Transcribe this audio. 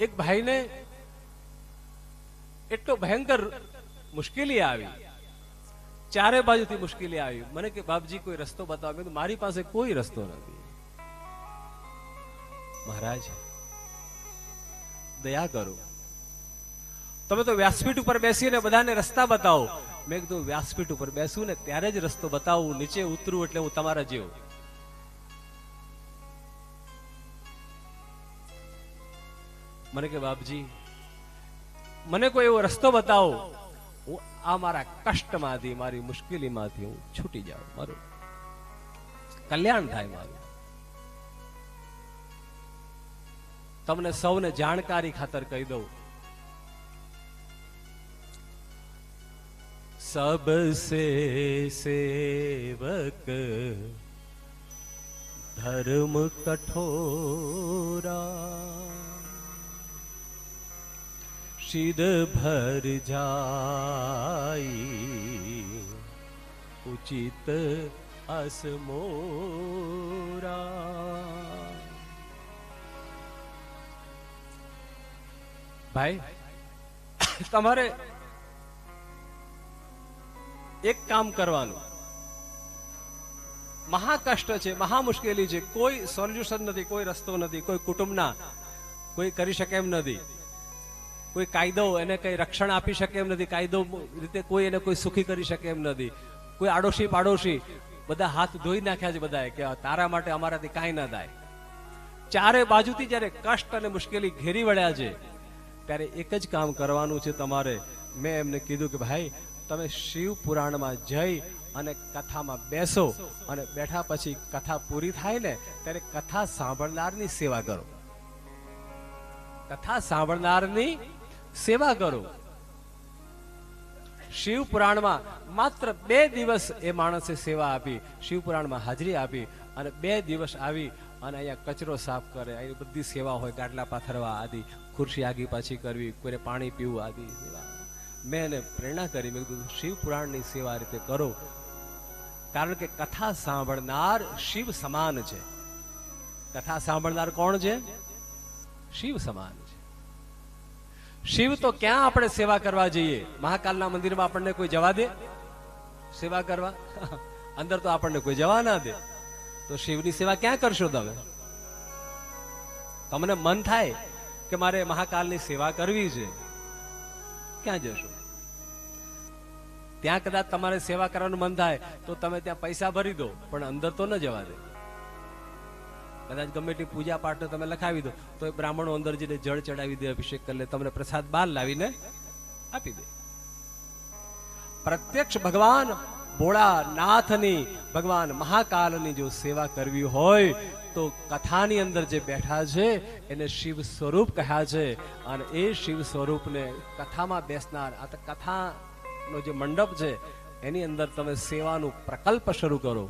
એક ભાઈને એટલો ભયંકર મુશ્કેલી આવી. ચારે બાજુથી મુશ્કેલી આવી. મને કે, બાપજી, કોઈ રસ્તો બતાવો. મેં મારી પાસે કોઈ રસ્તો નથી. મહારાજ, દયા કરો. તમે તો વ્યાસપીઠ ઉપર બેસીને બધાને રસ્તા બતાવો. મેં કીધું, વ્યાસપીઠ ઉપર બેસું ને ત્યારે જ રસ્તો બતાવું. નીચે ઉતરું એટલે હું તમારા જેવો. મને કે બાપજી મને કોઈ એવો રસ્તો બતાવો હું આ મારા કષ્ટમાંથી મારી મુશ્કેલીમાંથી હું છૂટી જાઉં મારું કલ્યાણ થાય મારું તમને સૌને જાણકારી ખાતર કહી દઉં सबसे सेवक धर्म कठोरा ખુરશીદ ભર જાય ઉચિત અસમોરા ભાઈ તમારે એક કામ કરવાનું મહાકષ્ટ છે મહા મુશ્કેલી છે કોઈ સોલ્યુશન નથી કોઈ રસ્તો નથી કોઈ કુટુંબના કોઈ કરી શકે એમ નથી કોઈ કાયદો એને કઈ રક્ષણ આપી શકે એમ નથી. કાયદો રીતે કોઈ એને કોઈ સુખી કરી શકે એમ નથી. કોઈ આડોશી પાડોશી બધા હાથ ધોઈ નાખ્યા છે બધાએ કે તારા માટે અમારાથી કાંઈ ના થાય. ચારે બાજુથી જ્યારે કષ્ટ અને મુશ્કેલી ઘેરી વળ્યા છે, ત્યારે એક જ કામ કરવાનું છે તમારે. મેં એમને કીધું કે ભાઈ, તમે શિવ પુરાણમાં જઈ અને કથામાં બેસો અને બેઠા પછી કથા પૂરી થાય ને, ત્યારે કથા સાંભળનારની સેવા કરો. કથા સાંભળનારની સેવા કરો. શિવ પુરાણમાં માત્ર બે દિવસ એ માણસે સેવા આપી શિવ પુરાણમાં હાજરી આપી અને બે દિવસ આવી અને અહીંયા કચરો સાફ કરે. અહીં બધી સેવા હોય ગાડલા પાથરવા આદિ, ખુરશી આગી પાછી કરવી, કોઈને પાણી પીવું આદિ. સેવા મેં એને પ્રેરણા કરી, મેં કીધું શિવ પુરાણની સેવા રીતે કરો, કારણ કે કથા સાંભળનાર શિવ સમાન છે. કથા સાંભળનાર કોણ છે? શિવ સમાન છે. શિવ તો ક્યાં આપણે સેવા કરવા જઈએ? મહાકાલના મંદિરમાં આપણને કોઈ જવા દે? સેવા કરવા? અંદર તો આપણને કોઈ જવા ના દે. તો શિવની સેવા ક્યાં કરશો તમે? તમને મન થાય કે મારે મહાકાલની સેવા કરવી છે? ક્યાં જશો? ત્યાં કદાચ તમારે સેવા કરવાનું મન થાય તો તમે ત્યાં પૈસા ભરી દો, પણ અંદર તો ન જવા દે. કદાચ ગમે એટલી પૂજા પાઠ તમે લખાવી દો. તો એ બ્રાહ્મણો અંદર જઈને જળ ચડાવી દે, અભિષેક કરી લે, તમને પ્રસાદ બહાર લાવીને આપી દે. પ્રત્યક્ષ ભગવાન ભોળાનાથની, ભગવાન મહાકાલની જો સેવા કરવી હોય, તો કથાની અંદર જે બેઠા છે, એને શિવ સ્વરૂપ કહ્યા છે. અને એ શિવ સ્વરૂપને કથામાં બેસનાર, આ તો કથાનો જે મંડપ છે, એની અંદર તમે સેવાનું પ્રકલ્પ શરૂ કરો.